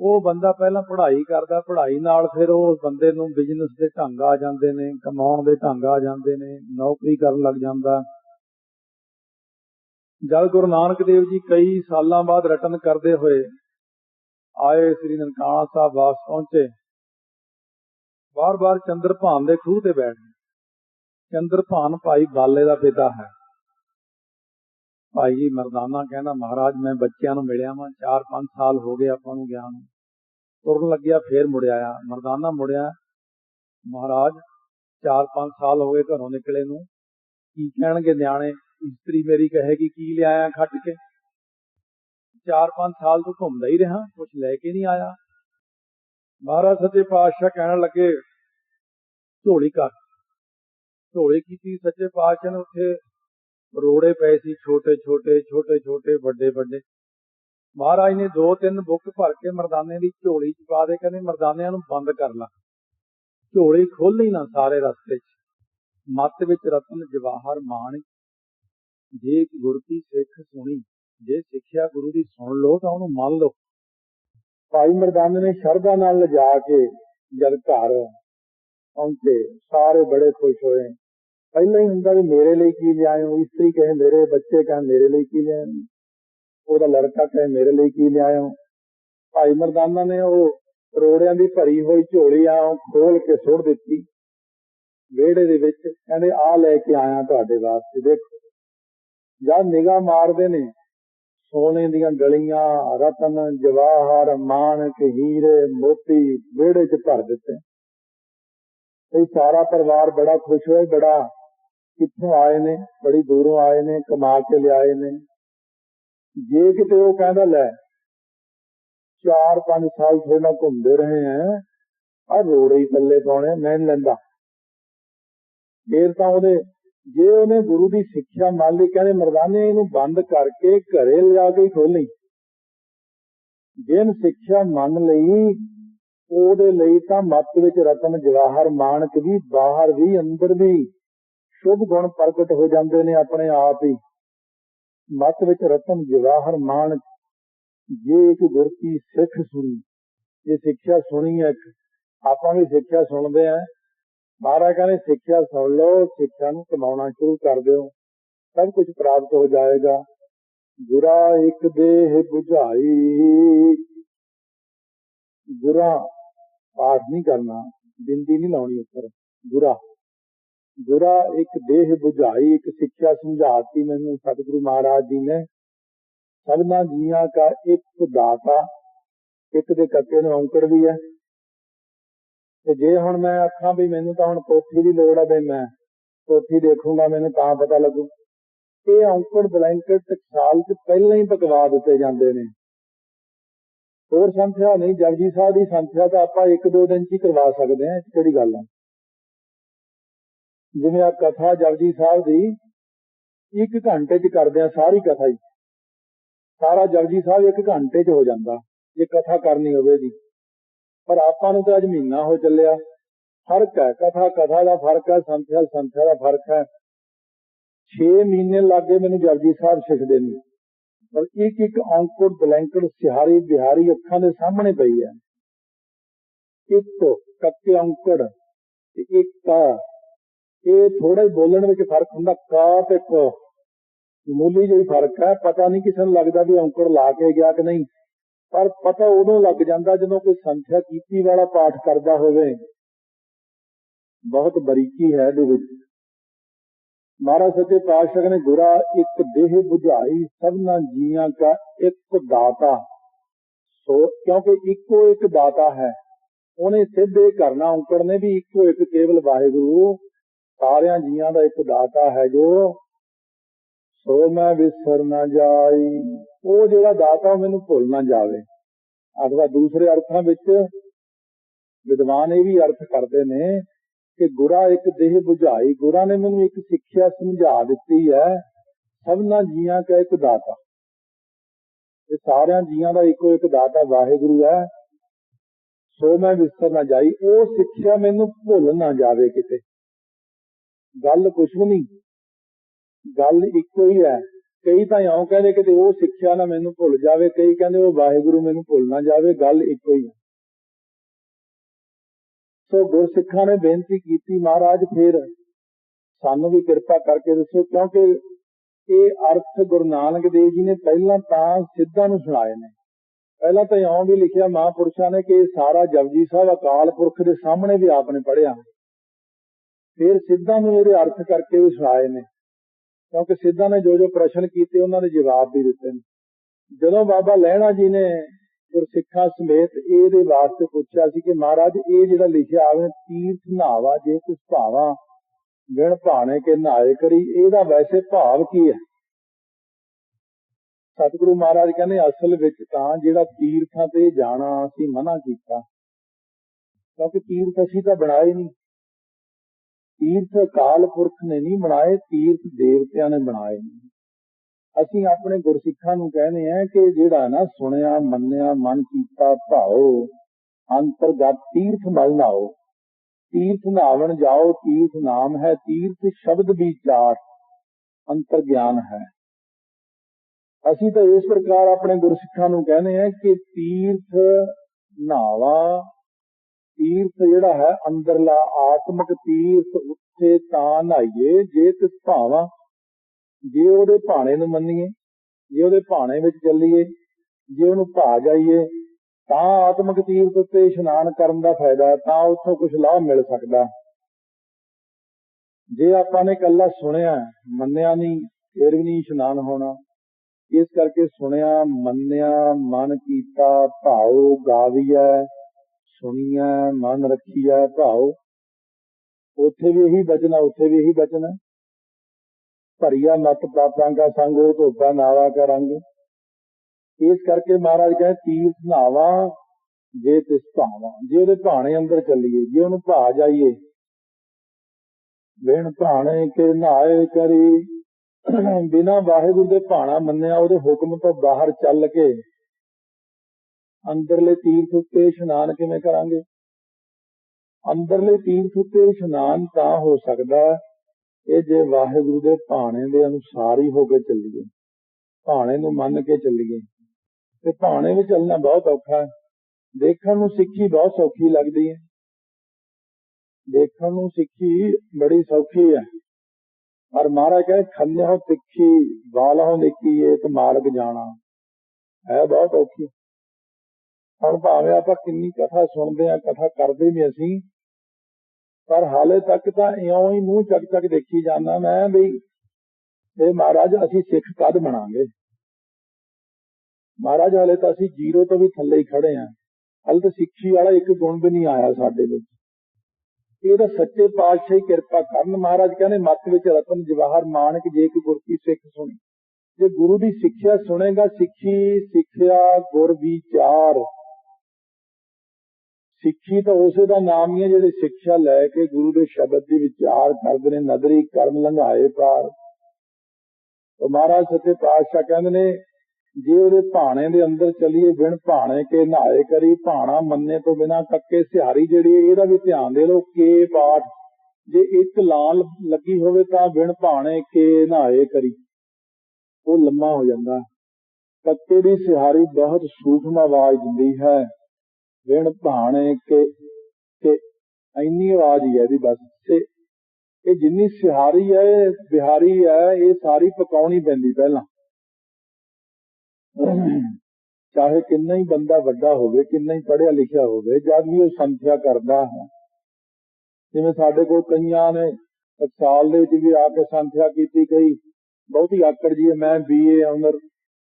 ਉਹ ਬੰਦਾ ਪਹਿਲਾਂ ਪੜ੍ਹਾਈ ਕਰਦਾ, ਪੜ੍ਹਾਈ ਨਾਲ ਫਿਰ ਉਹ ਬੰਦੇ ਨੂੰ ਬਿਜ਼ਨਸ ਦੇ ਢੰਗ ਆ ਜਾਂਦੇ ਨੇ, ਕਮਾਉਣ ਦੇ ਢੰਗ ਆ ਜਾਂਦੇ ਨੇ, ਨੌਕਰੀ ਕਰਨ ਲੱਗ ਜਾਂਦਾ। ਜਦ ਗੁਰੂ ਨਾਨਕ ਦੇਵ ਜੀ ਕਈ ਸਾਲਾਂ ਬਾਅਦ ਰਟਨ ਕਰਦੇ ਹੋਏ ਆਏ, ਸ੍ਰੀ ਨਨਕਾਣਾ ਸਾਹਿਬ ਵਾਪਸ ਪਹੁੰਚੇ ਬਾਰ-ਬਾਰ ਚੰਦਰਭਾਨ ਦੇ ਖੂਹ ਤੇ ਬੈਠ ਗਏ। ਚੰਦਰਭਾਨ ਭਾਈ ਬਾਲੇ ਦਾ ਪਿਤਾ ਹੈ। ਭਾਈ ਜੀ ਮਰਦਾਨਾ ਕਹਿੰਦਾ, ਮਹਾਰਾਜ, ਮੈਂ ਬੱਚਿਆਂ ਨੂੰ ਮਿਲਿਆ ਵਾਂ 4-5 ਸਾਲ ਹੋ ਗਏ ਆਪਾਂ ਨੂੰ ਗਿਆ ਨੂੰ। ਤੁਰਨ ਲੱਗਿਆ, ਫੇਰ ਮੁੜਿਆ ਆ ਮਰਦਾਨਾ ਮੁੜਿਆ ਮਹਾਰਾਜ 4-5 ਸਾਲ ਹੋ ਗਏ ਘਰੋਂ ਨਿਕਲੇ ਨੂੰ। ਕੀ ਕਹਿਣਗੇ ਨਿਆਣੇ? ਇਸਤਰੀ ਮੇਰੀ ਕਹੇਗੀ ਕੀ ਲਿਆਇਆ ਖੱਟ ਕੇ? 4-5 ਸਾਲ ਤੋਂ ਘੁੰਮਦਾ ਹੀ ਰਿਹਾ ਕੁਝ ਲੈ ਕੇ ਨਹੀਂ ਆਇਆ। ਮਹਾਰਾਜ ਸੱਚੇ ਪਾਤਸ਼ਾਹ ਕਹਿਣ ਲੱਗੇ, ਝੋਲੀ ਕਰ। ਝੋਲੀ ਕੀਤੀ, ਸੱਚੇ ਪਾਤਸ਼ਾਹ ਨੇ ਉੱਥੇ ਰੋੜੇ ਪਏ ਸੀ, ਛੋਟੇ ਛੋਟੇ ਛੋਟੇ ਛੋਟੇ, ਵੱਡੇ ਵੱਡੇ। ਮਹਾਰਾਜ ਨੇ ਦੋ ਤਿੰਨ ਬੁੱਕ ਭਰ ਕੇ ਮਰਦਾਨੇ ਦੀ ਝੋਲੀ ਚ ਪਾ ਦੇ, ਕਹਿੰਦੇ ਮਰਦਾਨਿਆਂ ਨੂੰ ਬੰਦ ਕਰ ਲਾ। ਝੋਲੀ ਖੋਲੀ ਨਾ ਸਾਰੇ ਰਸਤੇ 'ਚ। ਮੱਤ ਵਿੱਚ ਰਤਨ ਜਵਾਹਰ ਮਾਨ ਜੇ ਗੁਰ ਕੀ ਸਿੱਖ ਸੁਣੀ, ਜੇ ਸਿੱਖਿਆ ਗੁਰੂ ਦੀ ਸੁਣ ਲਓ ਤਾਂ ਉਹਨੂੰ ਮੰਨ ਲਓ। ਭਾਈ ਮਰਦਾਨੇ ਨੇ ਸ਼ਰਧਾ ਨਾਲ ਲਿਜਾ ਕੇ ਜਦ ਘਰ ਪਹੁੰਚੇ, ਸਾਰੇ ਬੜੇ ਖੁਸ਼ ਹੋਏ। ਪਹਿਲਾਂ ਹੀ ਹੁੰਦਾ ਵੀ ਮੇਰੇ ਲਈ ਕੀ ਲਿਆਏ ਹੋ ਇਸਤਰੀ ਕਹੇ ਮੇਰੇ ਬੱਚੇ ਕਹੇ ਮੇਰੇ ਲਈ ਕੀ ਲਿਆਏ ਉਹਦਾ ਲੜਕਾ ਕਹੇ ਮੇਰੇ ਲਈ ਕੀ ਲਿਆਏ ਹੋ। ਭਾਈ ਮਰਦਾਨਾ ਨੇ ਉਹ ਰੋੜਿਆਂ ਦੀ ਭਰੀ ਹੋਈ ਝੋਲੀ ਆ ਖੋਲ ਕੇ ਸੁੱਟ ਦਿੱਤੀ। ਵਿਹੜੇ ਦੇ ਵਿੱਚ ਕਹਿੰਦੇ ਆ ਲੈ ਕੇ ਆਇਆ ਤੁਹਾਡੇ ਵਾਸਤੇ, ਦੇਖੋ। ਜਦ ਨਿਗਾਹ ਮਾਰਦੇ ਨੇ, ਸੋਨੇ ਦੀਆਂ ਗਲੀਆਂ, ਰਤਨ, ਜਵਾਹਰ, ਮਾਨਕ, ਹੀਰੇ, ਮੋਤੀ ਵਿਹੜੇ 'ਚ ਭਰ ਦਿੱਤੇ। ਇਹ ਸਾਰਾ ਪਰਿਵਾਰ ਬੜਾ ਖੁਸ਼ ਹੋਇਆ, ਬੜਾ ਕਿੱਥੋਂ ਆਏ ਨੇ? ਬੜੀ ਦੂਰੋਂ ਆਏ ਨੇ, ਕਮਾ ਕੇ ਲਿਆਏ ਨੇ। ਜੇ ਕਿਤੇ ਉਹ ਕਹਿੰਦਾ, ਲੈ 4-5 ਸਾਲ ਤੋਂ ਘੁੰਮਦੇ ਰਹੇ ਆ ਆ ਰੋੜੇ ਹੀ ਪੱਲੇ ਪਾਉਣੇ, ਮੈਂ ਲੈਂਦਾ। ਫੇਰ ਤਾਂ ਉਹਦੇ, ਜੇ ਉਹਨੇ ਗੁਰੂ ਦੀ ਸਿੱਖਿਆ ਮੰਨ ਲਈ, ਕਹਿੰਦੇ ਮਰਦਾਨੇ, ਇਹਨੂੰ ਬੰਦ ਕਰਕੇ ਘਰੇ ਲਿਜਾ ਕੇ ਖੋਲੀ ਜਿਹਨ ਸਿੱਖਿਆ ਮੰਨ ਲਈ, ਉਹਦੇ ਲਈ ਤਾਂ ਮੱਤ ਵਿੱਚ ਰਤਨ ਜਵਾਹਰ ਮਾਨਕ ਵੀ, ਬਾਹਰ ਵੀ, ਅੰਦਰ ਵੀ ਸ਼ੁਭ ਗੁਣ ਪ੍ਰਗਟ ਹੋ ਜਾਂਦੇ ਨੇ ਆਪਣੇ ਆਪ ਹੀ। ਮਤ ਵਿੱਚ ਰਤਨ ਜਵਾਹਰ ਮਾਨਕ ਜੇ ਇੱਕ ਗੁਰ ਕੀ ਸਿੱਖ ਸੁਣੀ। ਇਹ ਸਿੱਖਿਆ ਸੁਣੀ ਹੈ, ਆਪਾਂ ਵੀ ਸਿੱਖਿਆ ਸੁਣਦੇ ਆ ਮਹਾਰਾਜ ਕਹਿੰਦੇ, ਸਿੱਖਿਆ ਸੁਣ ਲਓ, ਸਿੱਖਿਆ ਨੂੰ ਕਮਾਉਣਾ ਸ਼ੁਰੂ ਕਰ ਦਿਓ। ਸਭ ਕੁਝ ਪ੍ਰਾਪਤ ਹੋ ਜਾਏਗਾ। ਗੁਰਾ ਇੱਕ ਦੇਹ 부ਝਾਈ ਗੁਰਾ, ਪਾਠ ਨਹੀਂ ਕਰਨਾ, ਬਿੰਦੀ ਨਹੀਂ ਲਾਉਣੀ ਉੱਪਰ। ਗੁਰਾ। ਬੁਰਾ ਇੱਕ ਦੇਹ 부ਝਾਈ ਇੱਕ ਸਿੱਖਿਆ ਸਮਝਾਤੀ ਮੈਨੂੰ ਸਤਿਗੁਰੂ ਮਹਾਰਾਜ ਜੀ ਨੇ। ਸਭਨਾ ਜੀਆਂ ਦਾ ਇੱਕ ਦਾਤਾ, ਇੱਕ ਦੇ ਕੱਕੇ ਨੂੰ ਔਂਕੜ ਵੀ ਹੈ। ਤੇ ਜੇ ਹੁਣ ਮੈਂ ਆਖਾਂ ਵੀ ਮੈਨੂੰ ਤਾਂ ਹੁਣ ਪੋਥੀ ਦੀ ਲੋੜ ਆ ਬਈ ਮੈਂ ਪੋਥੀ ਦੇਖੂੰਗਾ, ਮੈਨੂੰ ਤਾਂ ਪਤਾ ਲੱਗੂ। ਇਹ ਔਂਕੜ, ਬਲੈਂਕਟ, ਟਕਸਾਲ ਚ ਪਹਿਲਾਂ ਹੀ ਪਕਵਾ ਦਿੱਤੇ ਜਾਂਦੇ ਨੇ। ਹੋਰ ਸੰਥਿਆ ਨਹੀਂ, ਜਪਜੀ ਸਾਹਿਬ ਦੀ ਸੰਥਿਆ ਤਾਂ ਆਪਾਂ ਇੱਕ ਦੋ ਦਿਨ ਚ ਹੀ ਕਰਵਾ ਸਕਦੇ ਹਾਂ ਕਿਹੜੀ ਗੱਲ ਆ? ਜਿਵੇਂ ਆ ਕਥਾ ਜਪਜੀ ਸਾਹਿਬ ਦੀ, ਇੱਕ ਘੰਟੇ ਚ ਕਰਦੇ ਆ ਸਾਰੀ ਕਥਾ ਹੀ। ਸਾਰਾ ਜਪਜੀ ਸਾਹਿਬ ਇੱਕ ਘੰਟੇ ਚ ਹੋ ਜਾਂਦਾ, ਜੇ ਕਥਾ ਕਰਨੀ ਹੋਵੇ ਦੀ ਪਰ ਆਪਾਂ ਨੂੰ ਤਾਂ ਅੱਜ ਮਹੀਨਾ ਹੋ ਚੱਲਿਆ। ਫ਼ਰਕ ਹੈ, ਕਥਾ ਕਥਾ ਦਾ ਫ਼ਰਕ ਹੈ, ਸੰਥਿਆ ਸੰਥਿਆ ਦਾ ਫ਼ਰਕ ਹੈ। 6 ਮਹੀਨੇ ਲੱਗੇ ਮੈਨੂੰ ਜਪਜੀ ਸਾਹਿਬ ਸਿੱਖਦੇ ਨੂੰ। ਪਰ ਇੱਕ ਇੱਕ ਔਂਕੜ, ਬਲੈਂਕੜ, ਸਿਹਾਰੀ, ਬਿਹਾਰੀ ਅੱਖਾਂ ਦੇ ਸਾਹਮਣੇ ਪਈ ਹੈ। ਇੱਕ ਕੱਕੇ ਔਂਕੜ ਤੇ ਇੱਕ ਕਾ ਇਹ ਥੋੜਾ ਹੀ ਬੋਲਣ ਵਿੱਚ ਫ਼ਰਕ ਹੁੰਦਾ ਕਾ ਤੇ ਕ। ਮੂਲੀ ਜਿਹੀ ਫ਼ਰਕ ਹੈ, ਪਤਾ ਨਹੀਂ ਕਿਸੇ ਨੂੰ ਲੱਗਦਾ ਵੀ ਔਂਕੜ ਲਾ ਕੇ ਗਿਆ ਕਿ ਨਹੀਂ। ਪਰ ਪਤਾ ਉਦੋਂ ਲੱਗ ਜਾਂਦਾ ਜਦੋਂ ਕੋਈ ਸੰਥਿਆ ਕੀਤੀ ਵਾਲਾ ਪਾਠ ਕਰਦਾ ਹੋਵੇ। ਬਹੁਤ ਬਰੀਕੀ ਹੈ ਇਹਦੇ ਵਿੱਚ। ਮਹਾਰਾਜ ਸੱਚੇ ਪਾਤਸ਼ਾਹ ਨੇ ਗੁਰਾ, ਇੱਕ ਦੇਹ 부ਝਾਈ ਸਭਨਾ ਜੀਆਂ ਦਾ ਇੱਕ ਦਾਤਾ। ਸੋ ਕਿਉਂਕਿ ਇੱਕੋ ਇੱਕ ਦਾਤਾ ਹੈ, ਉਹਨੇ ਸਿੱਧੇ ਕਰਨਾ ਔਂਕੜ ਨੇ ਵੀ ਇੱਕੋ ਇੱਕ ਕੇਵਲ ਵਾਹਿਗੁਰੂ। ਸਾਰਿਆਂ ਜੀਆਂ ਦਾ ਇੱਕ ਦਾਤਾ ਹੈ ਜੋ ਸੋ ਮੈਂ ਵਿਸਰ ਨਾ ਜਾਈ। ਉਹ ਜਿਹੜਾ ਦਾਤਾ ਮੈਨੂੰ ਭੁੱਲ ਨਾ ਜਾਵੇ। ਅਥਵਾ ਦੂਸਰੇ ਅਰਥਾਂ ਵਿੱਚ ਵਿਦਵਾਨ ਇਹ ਵੀ ਅਰਥ ਕਰਦੇ ਨੇ ਕਿ ਗੁਰਾ ਇੱਕ ਦੇਹ 부ਝਾਈ ਗੁਰਾ ਨੇ ਮੈਨੂੰ ਇੱਕ ਸਿੱਖਿਆ ਸਮਝਾ ਦਿੱਤੀ ਹੈ। ਸਭਨਾ ਜੀਆਂ ਦਾ ਇੱਕ ਦਾਤਾ। ਇਹ ਸਾਰਿਆਂ ਜੀਆਂ ਦਾ ਇੱਕੋ ਇੱਕ ਦਾਤਾ ਵਾਹਿਗੁਰੂ ਹੈ। ਸੋ ਮੈਂ ਵਿਸਰ ਨਾ ਜਾਈ। ਉਹ ਸਿੱਖਿਆ ਮੈਨੂੰ ਭੁੱਲ ਨਾ ਜਾਵੇ ਕਿਤੇ। ਗੱਲ ਕੁਛ ਵੀ ਨਹੀਂ। ਗੱਲ ਇੱਕੋ ਹੀ ਹੈ। ਕਈ ਤਾਂ ਇਉਂ ਕਹਿੰਦੇ ਕਿ ਉਹ ਸਿੱਖਿਆ ਨਾ ਮੈਨੂੰ ਭੁੱਲ ਜਾਵੇ, ਕਈ ਕਹਿੰਦੇ ਉਹ ਵਾਹਿਗੁਰੂ ਮੈਨੂੰ ਭੁੱਲ ਨਾ ਜਾਵੇ, ਗੱਲ ਇੱਕੋ ਹੀ ਹੈ। ਸੋ ਗੁਰਸਿੱਖਾਂ ਨੇ ਬੇਨਤੀ ਕੀਤੀ, ਮਹਾਰਾਜ, ਫੇਰ ਸਾਨੂੰ ਵੀ ਕਿਰਪਾ ਕਰਕੇ ਦੱਸੋ, ਕਿਉਂਕਿ ਇਹ ਅਰਥ ਗੁਰੂ ਨਾਨਕ ਦੇਵ ਜੀ ਨੇ ਪਹਿਲਾਂ ਤਾਂ ਸਿੱਧਾਂ ਨੂੰ ਸੁਣਾਏ ਨੇ। ਪਹਿਲਾਂ ਤਾਂ ਇਉਂ ਵੀ ਲਿਖਿਆ ਮਹਾਂਪੁਰਸ਼ਾਂ ਨੇ ਕਿ ਸਾਰਾ ਜਪਜੀ ਸਾਹਿਬ ਅਕਾਲ ਪੁਰਖ ਦੇ ਸਾਹਮਣੇ ਵੀ ਆਪ ਨੇ ਪੜਿਆ ਫਿਰ ਸਿੱਧਾਂ ਨੂੰ ਇਹਦੇ ਅਰਥ ਕਰਕੇ ਵੀ ਸੁਣਾਏ ਨੇ। ਕਿਉਂਕਿ ਸਿੱਧਾਂ ਨੇ ਜੋ ਜੋ ਪ੍ਰਸ਼ਨ ਕੀਤੇ, ਉਹਨਾਂ ਦੇ ਜਵਾਬ ਵੀ ਦਿੱਤੇ ਨੇ। ਜਦੋਂ ਬਾਬਾ ਲਹਿਣਾ ਜੀ ਨੇ ਗੁਰਸਿੱਖਾਂ ਸਮੇਤ ਇਹਦੇ ਵਾਸਤੇ ਪੁੱਛਿਆ ਸੀ ਕਿ ਮਹਾਰਾਜ, ਇਹ ਜਿਹੜਾ ਲਿਖਿਆ ਆਵੇ, ਤੀਰਥ ਨਾਵਾ ਜੇ ਤਿਸ ਭਾਵਾ ਵਿਣ ਭਾਣੇ ਕੇ ਨਾਏ ਕਰੀ, ਇਹਦਾ ਵੈਸੇ ਭਾਵ ਕੀ ਹੈ? ਸਤਿਗੁਰੂ ਮਹਾਰਾਜ ਕਹਿੰਦੇ, ਅਸਲ ਵਿੱਚ ਤਾਂ ਜਿਹੜਾ ਤੀਰਥਾਂ ਤੇ ਜਾਣਾ ਅਸੀਂ ਮਨਾ ਕੀਤਾ। ਕਿਉਂਕਿ ਤੀਰਥ ਅਸੀਂ ਤਾਂ ਬਣਾਏ ਨਹੀਂ। ਤੀਰਥ ਅਕਾਲ ਪੁਰਖ ਨੇ ਨਹੀਂ ਬਣਾਏ, ਤੀਰਥ ਦੇਵਤਿਆਂ ਨੇ ਬਣਾਏ ਅਸੀਂ ਆਪਣੇ ਗੁਰਸਿੱਖਾਂ ਨੂੰ ਕਹਿੰਦੇ ਆ ਕਿ ਜਿਹੜਾ ਨਾ ਸੁਣਿਆ, ਮੰਨਿਆ, ਮਨ ਕੀਤਾ ਭਾਉ ਅੰਤਰਗਤ ਤੀਰਥ ਮਲ ਨਾਓ ਤੀਰਥ ਨਾਵਣ ਜਾਓ, ਤੀਰਥ ਨਾਮ ਹੈ, ਤੀਰਥ ਸ਼ਬਦ ਵਿਚਾਰ ਅੰਤਰ ਗਿਆਨ ਹੈ। ਅਸੀਂ ਤਾਂ ਇਸ ਪ੍ਰਕਾਰ ਆਪਣੇ ਗੁਰਸਿੱਖਾਂ ਨੂੰ ਕਹਿੰਦੇ ਆ ਕਿ ਤੀਰਥ ਨਾਵਾ ਤੀਰਥ ਜਿਹੜਾ ਹੈ, ਅੰਦਰਲਾ ਆਤਮਿਕ ਤੀਰਥ ਉੱਥੇ ਤਾਂ ਨਹਾਈਏ ਜੇ ਤਿਸ ਭਾਵਾਂ, ਜੇ ਉਹਦੇ ਭਾਣੇ ਨੂੰ ਮੰਨੀਏ, ਜੇ ਉਹਦੇ ਭਾਣੇ ਵਿੱਚ ਚੱਲੀਏ, ਜੇ ਉਹਨੂੰ ਭਾ ਜਾਈਏ ਤਾਂ ਆਤਮਿਕ ਤੀਰਥ ਉੱਤੇ ਇਸ਼ਨਾਨ ਕਰਨ ਦਾ ਫਾਇਦਾ ਤਾਂ ਉੱਥੋਂ ਕੁਝ ਲਾਭ ਮਿਲ ਸਕਦਾ। ਜੇ ਆਪਾਂ ਨੇ ਕੱਲਾ ਸੁਣਿਆ, ਮੰਨਿਆ ਨਹੀਂ, ਫਿਰ ਵੀ ਨਹੀਂ ਇਸ਼ਨਾਨ ਹੋਣਾ। ਇਸ ਕਰਕੇ ਸੁਣਿਆ, ਮੰਨਿਆ, ਮਨ ਕੀਤਾ, ਭਾਉ, ਗਾਵੀਐ ਸੁਣੀਐ, ਮਨ ਰੱਖੀਐ ਭਾਉ। ਉੱਥੇ ਵੀ ਇਹੀ ਬਚਨਾ ਉੱਥੇ ਵੀ ਇਹੀ ਬਚਨਾ ਭਰੀਆ ਮਤ ਪਾਪਾਂ ਦਾ ਸੰਗ, ਉਹ ਧੋਪਾ ਨਾਵਾ ਕਾ ਰੰਗ। ਇਸ ਕਰਕੇ ਮਹਾਰਾਜ ਕਹਿੰਦੇ ਤੀਰਥ ਨਾਵਾ ਜੇ ਤਿਸ ਭਾਵਾਂ, ਜੇ ਉਹਦੇ ਭਾਣੇ ਅੰਦਰ ਚੱਲੀਏ, ਜੇ ਉਹਨੂੰ ਭਾ ਜਾਈਏ। ਬਿਨ ਭਾਣੇ ਕੇ ਨਾਏ ਕਰੀ। ਬਿਨਾ ਵਾਹਿਗੁਰੂ ਦੇ ਭਾਣਾ ਮੰਨਿਆ, ਉਹਦੇ ਹੁਕਮ ਤੋਂ ਬਾਹਰ ਚੱਲ ਕੇ ਅੰਦਰਲੇ ਤੀਰਥ ਉੱਤੇ ਇਸ਼ਨਾਨ ਕਿਵੇਂ ਕਰਾਂਗੇ? ਅੰਦਰਲੇ ਤੀਰਥ ਉੱਤੇ ਇਸ਼ਨਾਨ ਤਾਂ ਹੋ ਸਕਦਾ ਇਹ ਜੇ ਵਾਹਿਗੁਰੂ ਦੇ ਭਾਣੇ ਦੇ ਅਨੁਸਾਰ ਹੀ ਹੋ ਕੇ ਚੱਲੀਏ, ਭਾਣੇ ਨੂੰ ਮੰਨ ਕੇ ਚੱਲੀਏ। ਤੇ ਭਾਣੇ ਵਿੱਚ ਚੱਲਣਾ ਬਹੁਤ ਔਖਾ ਹੈ। ਦੇਖਣ ਨੂੰ ਸਿੱਖੀ ਬਹੁਤ ਸੌਖੀ ਲੱਗਦੀ ਹੈ। ਦੇਖਣ ਨੂੰ ਸਿੱਖੀ ਬੜੀ ਸੌਖੀ ਹੈ। ਪਰ ਮਹਾਰਾਜ ਕਹੇ ਖੰਨਿਓ ਤਿੱਖੀ, ਵਾਲਹੁ ਨਿੱਕੀ ਏਕ ਮਾਰਗ ਜਾਣਾ। ਹੈ ਬਹੁਤ ਔਖੀ ਹੁਣ ਭਾਵੇਂ ਆਪਾਂ ਕਿੰਨੀ ਕਥਾ ਸੁਣਦੇ ਆ ਕਥਾ ਕਰਦੇ ਵੀ ਅਸੀਂ, ਪਰ ਹਾਲੇ ਤੱਕ ਤਾਂ ਇਉਂ ਹੀ ਮੂੰਹ ਚੱਕ ਚੱਕ ਦੇਖੀ ਜਾਂਦਾ ਮੈਂ ਵੀ ਇਹ ਮਹਾਰਾਜ ਅਸੀਂ ਸਿੱਖ ਕਦ ਬਣਾਂਗੇ। ਮਹਾਰਾਜ ਹਾਲੇ ਤਾਂ ਅਸੀਂ ਜ਼ੀਰੋ ਤੋਂ ਵੀ ਥੱਲੇ ਹੀ ਖੜੇ ਆਂ ਹਾਲੇ ਤਾਂ ਸਿੱਖੀ ਵਾਲਾ ਇੱਕ ਗੁਣ ਵੀ ਨਹੀਂ ਆਇਆ ਸਾਡੇ ਵਿੱਚ। ਇਹ ਤਾਂ ਸੱਚੇ ਪਾਤਸ਼ਾਹ ਹੀ ਕਿਰਪਾ ਕਰਨ। ਮਹਾਰਾਜ ਕਹਿੰਦੇ, ਮੱਤ ਵਿੱਚ ਰਤਨ ਜਵਾਹਰ ਮਾਨਕ ਜੇ ਕਿ ਗੁਰ ਕੀ ਸਿੱਖ ਸੁਣੀ। ਜੇ ਗੁਰੂ ਦੀ ਸਿੱਖਿਆ ਸੁਣੇਗਾ, ਸਿੱਖੀ, ਸਿੱਖਿਆ, ਗੁਰ ਵਿਚਾਰ। ਸਿੱਖੀ ਤਾਂ ਉਸੇ ਦਾ ਨਾਮ ਹੀ ਹੈ ਜਿਹੜੇ ਸਿੱਖਿਆ ਲੈ ਕੇ ਗੁਰੂ ਦੇ ਸ਼ਬਦ ਦੀ ਵਿਚਾਰ ਕਰਦੇ ਨੇ, ਨਦਰੀ ਕਰਮ ਲੰਘਾਏ ਪਾਰ। ਉਹ ਮਹਾਰਾਜ ਸੱਚੇ ਪਾਤਸ਼ਾਹ ਕਹਿੰਦੇ ਨੇ, ਜੇ ਉਹਦੇ ਭਾਣੇ ਦੇ ਅੰਦਰ ਚਲੀਏ, ਬਿਨ ਭਾਣੇ ਕੇ ਨਹਾਏ ਕਰੀ, ਭਾਣਾ ਮੰਨੇ ਤੋਂ ਬਿਨਾ ਕੱਕੇ ਸਿਹਾਰੀ ਜਿਹੜੀ ਇਹਦਾ ਵੀ ਧਿਆਨ ਦੇ ਲਓ, ਕੇ ਪਾਠ। ਜੇ ਇੱਕ ਲਾਲ ਲੱਗੀ ਹੋਵੇ ਤਾਂ ਬਿਨ ਭਾਣੇ ਕੇ ਨਹਾਏ ਕਰੀ। ਉਹ ਲੰਮਾ ਹੋ ਜਾਂਦਾ। ਕੱਕੇ ਦੀ ਸਿਹਾਰੀ ਬਹੁਤ ਸੂਖਮ ਆਵਾਜ਼ ਦਿੰਦੀ ਹੈ। ਬਿਨ ਭਾਣੇ ਕੇ ਕੇ ਇੰਨੀ ਆਵਾਜ਼ ਹੀ ਹੈ ਇਹਦੀ ਬਸ। ਤੇ ਇਹ ਜਿੰਨੀ ਸਿਹਾਰੀ ਹੈ ਬਿਹਾਰੀ ਹੈ ਇਹ ਸਾਰੀ ਪਕਾਉਣੀ ਪੈਂਦੀ ਪਹਿਲਾਂ। ਚਾਹੇ ਕਿੰਨਾ ਹੀ ਬੰਦਾ ਵੱਡਾ ਹੋਵੇ ਕਿੰਨਾ ਹੀ ਪੜ੍ਹਿਆ ਲਿਖਿਆ ਹੋਵੇ ਜਦ ਵੀ ਉਹ ਸੰਥਿਆ ਕਰਦਾ ਹੈ। ਜਿਵੇਂ ਸਾਡੇ ਕੋਲ ਕਈਆਂ ਨੇ ਸਾਲ ਦੇ ਵਿੱਚ ਵੀ ਆ ਕੇ ਸੰਥਿਆ ਕੀਤੀ ਗਈ ਬਹੁਤੀ ਆਕੜ ਜੀ ਹੈ, ਮੈਂ ਬੀਏ ਆਨਰ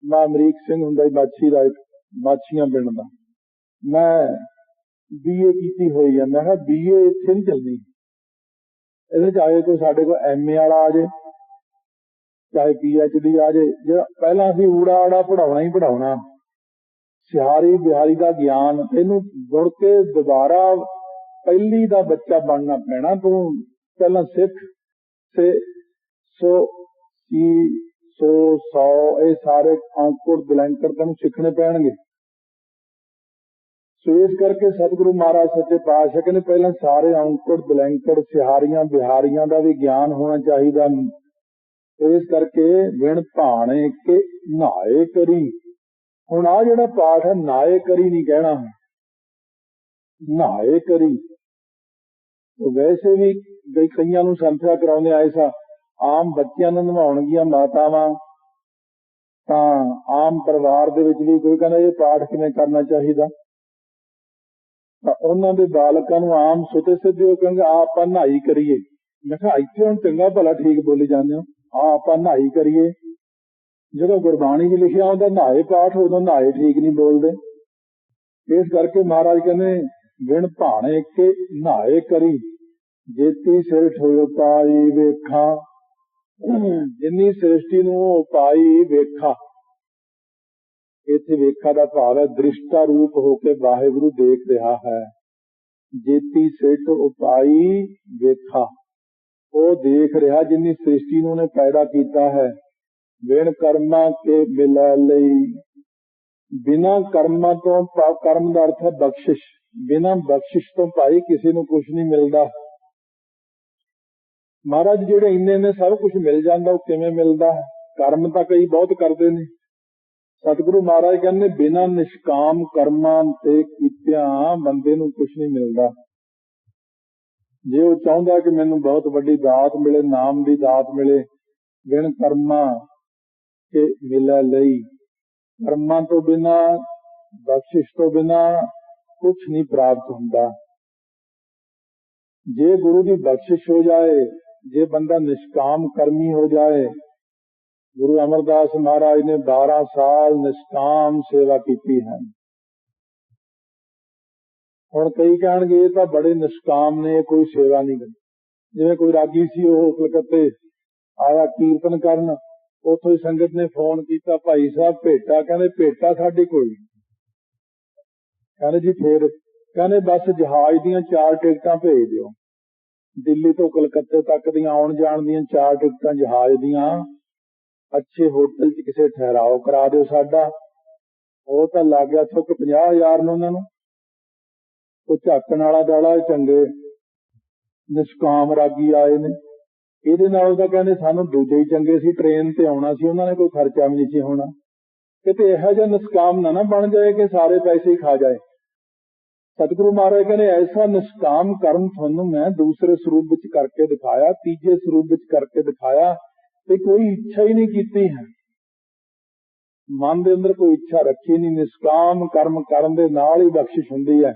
ਮੈਂ ਅਮਰੀਕ ਸਿੰਘ ਹੁੰਦਾ ਹੀ ਮਾਛੀ ਦਾ ਇੱਕ ਮਾਛੀਆਂ ਪਿੰਡ ਦਾ। ਮੈਂ ਬੀਏ ਕੀਤੀ ਹੋਈ ਆ। ਮੈਂ ਕਿਹਾ ਬੀਏ ਇੱਥੇ ਨਹੀਂ ਚੱਲਣੀ। ਇਹਦੇ ਚ ਆਏ ਕੋਈ ਸਾਡੇ ਕੋਲ ਐਮਏ ਵਾਲਾ ਆ ਜੇ, ਚਾਹੇ ਪੀਐਚਡੀ ਆ ਜੇ। ਜੇ ਪਹਿਲਾਂ ਅਸੀਂ ਊੜਾ ਆੜਾ ਪੜਾਉਣਾ ਹੀ ਪੜਾਉਣਾ ਸਿਹਾਰੀ ਬਿਹਾਰੀ ਦਾ ਗਿਆਨ, ਇਹਨੂੰ ਗੁੜ ਕੇ ਦੁਬਾਰਾ ਪਹਿਲੀ ਦਾ ਬੱਚਾ ਬਣਨਾ ਪੈਣਾ। ਤੂੰ ਪਹਿਲਾਂ ਸਿੱਖ ਸੇ ਸੋ ਸੀ, ਸੋ, ਸੌ, ਇਹ ਸਾਰੇ ਅੰਕੁਰ ਬਲੈਂਕਰ ਤੈਨੂੰ ਸਿੱਖਣੇ ਪੈਣਗੇ। ਸੋ ਇਸ ਕਰਕੇ ਸਤਿਗੁਰੂ ਮਹਾਰਾਜ ਸੱਚੇ ਪਾਤਸ਼ਾਹ ਕਹਿੰਦੇ ਪਹਿਲਾਂ ਸਾਰੇ ਅੰਕੁਰ ਬਲੈਂਕਰ ਸਿਹਾਰੀਆਂ, ਬਿਹਾਰੀਆਂ ਦਾ ਵੀ ਗਿਆਨ ਹੋਣਾ ਚਾਹੀਦਾ। ਇਸ ਕਰਕੇ ਵਿਣ ਭਾਣੇ ਕੇ ਨਹਾਏ ਕਰੀ। ਹੁਣ ਆ ਜਿਹੜਾ ਪਾਠ ਹੈ, ਨਾਏ ਕਰੀ ਨਹੀਂ ਕਹਿਣਾ। ਨਾਏ ਕਰੀ। ਉਹ ਵੈਸੇ ਵੀ ਕਈ ਕਈਆਂ ਨੂੰ ਸੰਥਿਆ ਕਰਾਉਂਦੇ ਆਏ ਸਾ। ਆਮ ਬੱਚਿਆਂ ਨੂੰ ਨਵਾਉਣਗੀਆਂ ਮਾਤਾਵਾਂ। ਤਾਂ ਆਮ ਪਰਿਵਾਰ ਦੇ ਵਿੱਚ ਵੀ ਕੋਈ ਕਹਿੰਦਾ ਇਹ ਪਾਠ ਕਿਵੇਂ ਕਰਨਾ ਚਾਹੀਦਾ? ਤਾਂ ਉਹਨਾਂ ਦੇ ਬਾਲਕਾਂ ਨੂੰ ਆਮ ਸੁਤੇ ਸਿੱਧੇ ਉਹ ਕਹਿੰਦੇ ਆ ਆਪਾਂ ਨਹਾਈ ਕਰੀਏ। ਮੈਂ ਕਿਹਾ, ਇੱਥੇ ਹੁਣ ਚੰਗਾ ਭਲਾ ਠੀਕ ਬੋਲੀ ਜਾਂਦੇ ਹੋ। ਆ ਆਪਾਂ ਨਹਾਈ ਕਰੀਏ। ਜਦੋਂ ਗੁਰਬਾਣੀ 'ਚ ਲਿਖਿਆ ਹੁੰਦਾ, ਨਹਾਏ ਪਾਠ, ਉਦੋਂ ਨਹਾਏ ਠੀਕ ਨਹੀਂ ਬੋਲਦੇ। ਇਸ ਕਰਕੇ ਮਹਾਰਾਜ ਕਹਿੰਦੇ, ਵਿਣ ਭਾਣੇ ਕੇ ਨਹਾਏ ਕਰੀ, ਜੇਤੀ ਸਿਰ ਠੋਇ ਪਾਈ ਵੇਖਾਂ। ਜਿੰਨੀ ਸ੍ਰਿਸ਼ਟੀ ਨੂੰ ਉਹ ਪਾਈ ਵੇਖਾ ਇੱਥੇ ਵੇਖਾ ਦਾ ਭਾਵ ਹੈ, ਦ੍ਰਿਸ਼ਟਾ ਰੂਪ ਹੋ ਕੇ ਵਾਹਿਗੁਰੂ ਦੇਖ ਰਿਹਾ ਹੈ। ਜੇਤੀ ਸਿੱਟ ਉਪਾਈ ਵੇਖਾ। ਉਹ ਦੇਖ ਰਿਹਾ ਜਿੰਨੀ ਸ੍ਰਿਸ਼ਟੀ ਨੂੰ ਨੇ ਪੈਦਾ ਕੀਤਾ ਹੈ। ਬਿਨ ਕਰਮਾਂ ਕੇ ਮਿਲਾ ਲਈ। ਬਿਨਾ ਕਰਮਾਂ ਤੋਂ ਕਰਮ ਦਾ ਅਰਥ ਹੈ ਬਖਸ਼ਿਸ਼। ਬਿਨਾ ਬਖਸ਼ਿਸ਼ ਤੋਂ ਭਾਈ ਕਿਸੇ ਨੂੰ ਕੁਝ ਨਹੀਂ ਮਿਲਦਾ। ਮਹਾਰਾਜ ਜਿਹੜੇ ਇੰਨੇ ਨੇ, ਸਭ ਕੁਝ ਮਿਲ ਜਾਂਦਾ, ਉਹ ਕਿਵੇਂ ਮਿਲਦਾ? ਕਰਮ ਤਾਂ ਕਈ ਬਹੁਤ ਕਰਦੇ ਨੇ। ਸਤਿਗੁਰੂ ਮਹਾਰਾਜ ਕਹਿੰਦੇ, ਬਿਨਾਂ ਨਿਸ਼ਕਾਮ ਕਰਮਾਂ ਤੇ ਕੀਤਿਆਂ ਬੰਦੇ ਨੂੰ ਕੁਝ ਨਹੀਂ ਮਿਲਦਾ। ਜੇ ਉਹ ਚਾਹੁੰਦਾ ਕਿ ਮੈਨੂੰ ਬਹੁਤ ਵੱਡੀ ਦਾਤ ਮਿਲੇ, ਨਾਮ ਦੀ ਦਾਤ ਮਿਲੇ, ਬਿਨ ਕਰਮਾਂ ਕੇ ਮਿਲਾ ਲਈ, ਕਰਮਾਂ ਤੋਂ ਬਿਨਾ, ਬਖਸ਼ਿਸ਼ ਤੋਂ ਬਿਨਾ ਕੁਝ ਨਹੀਂ ਪ੍ਰਾਪਤ ਹੁੰਦਾ। ਜੇ ਗੁਰੂ ਦੀ ਬਖਸ਼ਿਸ਼ ਹੋ ਜਾਏ, ਜੇ ਬੰਦਾ ਨਿਸ਼ਕਾਮ ਕਰਮੀ ਹੋ ਜਾਏ ਗੁਰੂ ਅਮਰਦਾਸ ਮਹਾਰਾਜ ਨੇ 12 ਸਾਲ ਨਿਸ਼ਕਾਮ ਸੇਵਾ ਕੀਤੀ ਹੈ ਹੁਣ ਕਈ ਕਹਿਣਗੇ, ਇਹ ਤਾਂ ਬੜੇ ਨਿਸ਼ਕਾਮ ਨੇ ਕੋਈ ਸੇਵਾ ਨਹੀਂ ਕਰਦੀ ਜਿਵੇਂ ਕੋਈ ਰਾਗੀ ਸੀ, ਉਹ ਕਲਕੱਤੇ ਆਇਆ ਕੀਰਤਨ ਕਰਨ, ਉਥੋਂ ਹੀ ਸੰਗਤ ਨੇ ਫੋਨ ਕੀਤਾ, ਭਾਈ ਸਾਹਿਬ, ਭੇਟਾ। ਕਹਿੰਦੇ, ਭੇਟਾ ਸਾਡੇ ਕੋਈ ਕਹਿੰਦੇ, ਜੀ ਫੇਰ। ਕਹਿੰਦੇ, ਬਸ ਜਹਾਜ਼ ਦੀਆਂ ਚਾਰ ਟਿਕਟਾਂ ਭੇਜ ਦਿਓ। ਦਿੱਲੀ ਤੋਂ ਕਲਕੱਤੇ ਤੱਕ ਦੀਆਂ ਆਉਣ ਜਾਣ ਦੀਆਂ ਚਾਰ ਟਿਕਟਾਂ ਜਹਾਜ਼ ਦੀਆਂ ਅੱਛੇ ਹੋਟਲ 'ਚ ਕਿਸੇ ਠਹਿਰਾਓ, ਕਰਾ ਦਿਓ ਸਾਡਾ। ਉਹ ਤਾਂ ਲੱਗ ਗਿਆ ਥੁੱਕ 50000 ਨੂੰ ਉਹਨਾਂ ਨੂੰ। ਉਹ ਝਾਕਣ ਵਾਲਾ ਦਾਲਾ ਚੰਗੇ ਨਿਸ਼ਕਾਮ ਰਾਗੀ ਆਏ ਨੇ। ਇਹਦੇ ਨਾਲ ਤਾਂ ਕਹਿੰਦੇ ਸਾਨੂੰ ਦੂਜੇ ਹੀ ਚੰਗੇ ਸੀ, ਟ੍ਰੇਨ ਤੇ ਆਉਣਾ ਸੀ, ਉਹਨਾਂ ਨੇ ਕੋਈ ਖਰਚਾ ਵੀ ਨਹੀਂ ਸੀ ਹੋਣਾ। ਕਿਤੇ ਇਹੋ ਜਿਹਾ ਨਿਸ਼ਕਾਮ ਨਾ ਨਾ ਬਣ ਜਾਏ ਕਿ ਸਾਰੇ ਪੈਸੇ ਹੀ ਖਾ ਜਾਏ। ਸਤਿਗੁਰੂ ਮਹਾਰਾਜ ਕਹਿੰਦੇ, ਐਸਾ ਨਿਸ਼ਕਾਮ ਕਰਮ ਤੁਹਾਨੂੰ ਮੈਂ ਦੂਸਰੇ ਸਰੂਪ ਵਿੱਚ ਕਰਕੇ ਦਿਖਾਇਆ, ਤੀਜੇ ਸਰੂਪ ਵਿੱਚ ਕਰਕੇ ਦਿਖਾਇਆ ਤੇ ਕੋਈ ਇੱਛਾ ਹੀ ਨਹੀਂ ਕੀਤੀ ਹੈ। ਮਨ ਦੇ ਅੰਦਰ ਕੋਈ ਇੱਛਾ ਰੱਖੀ ਨਹੀਂ। ਨਿਸ਼ਕਾਮ ਕਰਮ ਕਰਨ ਦੇ ਨਾਲ ਹੀ ਬਖਸ਼ਿਸ਼ ਹੁੰਦੀ ਹੈ।